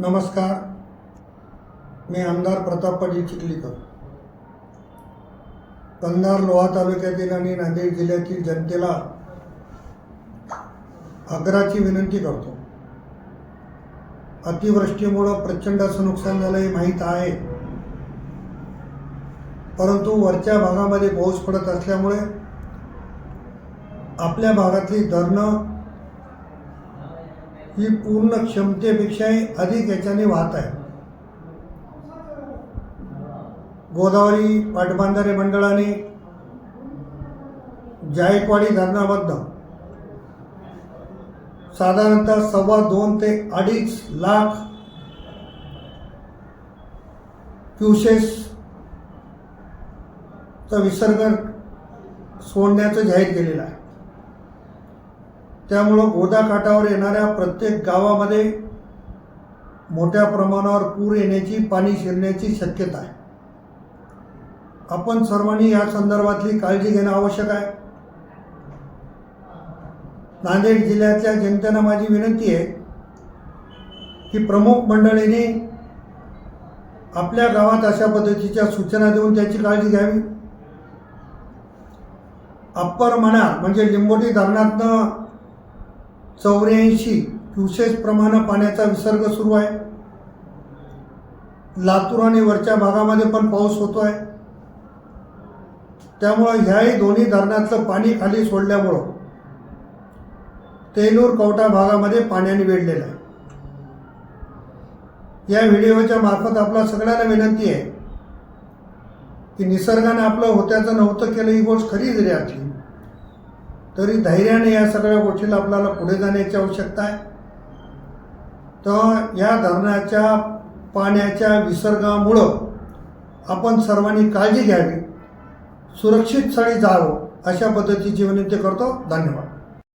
नमस्कार. मी आमदार प्रताप पाटील चिखलीकर. कंधार लोहा तालुक्यातील आणि नांदेड जिल्ह्यातील जनतेला आग्राची विनंती करतो. अतिवृष्टीमुळं प्रचंड असं नुकसान झालं हे माहीत आहे. परंतु वरच्या भागामध्ये पाऊस पडत असल्यामुळे आपल्या भागातली धरणं ही पूर्ण क्षमतेपेक्षाही अधिक याच्याने वाहत आहे. गोदावरी पाटबंधारे मंडळाने जायकवाडी धरणाबद्दल साधारणतः सव्वा दोन ते अडीच लाख क्युसेसचा विसर्ग सोडण्याचं जाहीर केलेलं आहे. त्यामुळं गोदाकाठावर येणाऱ्या प्रत्येक गावामध्ये मोठ्या प्रमाणावर पूर येण्याची पाणी शिरण्याची शक्यता आहे. आपण सर्वांनी या संदर्भातली काळजी घेणं आवश्यक आहे. नांदेड जिल्ह्यातल्या जनतेनं माझी विनंती आहे की प्रमुख मंडळींनी आपल्या गावात अशा पद्धतीच्या सूचना देऊन त्याची काळजी घ्यावी. अप्पर म्हणा म्हणजे लिंबोटी धरणातनं चौऱ्याऐंशी क्युसेस प्रमाणे पाण्याचा विसर्ग सुरू आहे. लातूर आणि वरच्या भागामध्ये पण पाऊस होतो आहे त्यामुळं ह्याही दोन्ही धरणातलं पाणी खाली सोडल्यामुळं तेलूर कवटा भागामध्ये पाण्याने वेढलेलं आहे. या व्हिडिओच्या मार्फत आपला सगळ्यांना विनंती आहे की निसर्गाने आपलं होत्याचं नव्हतं केलं ही गोष्ट खरी जरी असली तरी धैर्याने या सगळ्या गोष्टीला आपल्याला पुढे जाण्याची आवश्यकता आहे. तर या धरणाच्या पाण्याच्या विसर्गामुळं आपण सर्वांनी काळजी घ्यावी सुरक्षित स्थळी जावं अशा पद्धतीची विनंती करतो. धन्यवाद.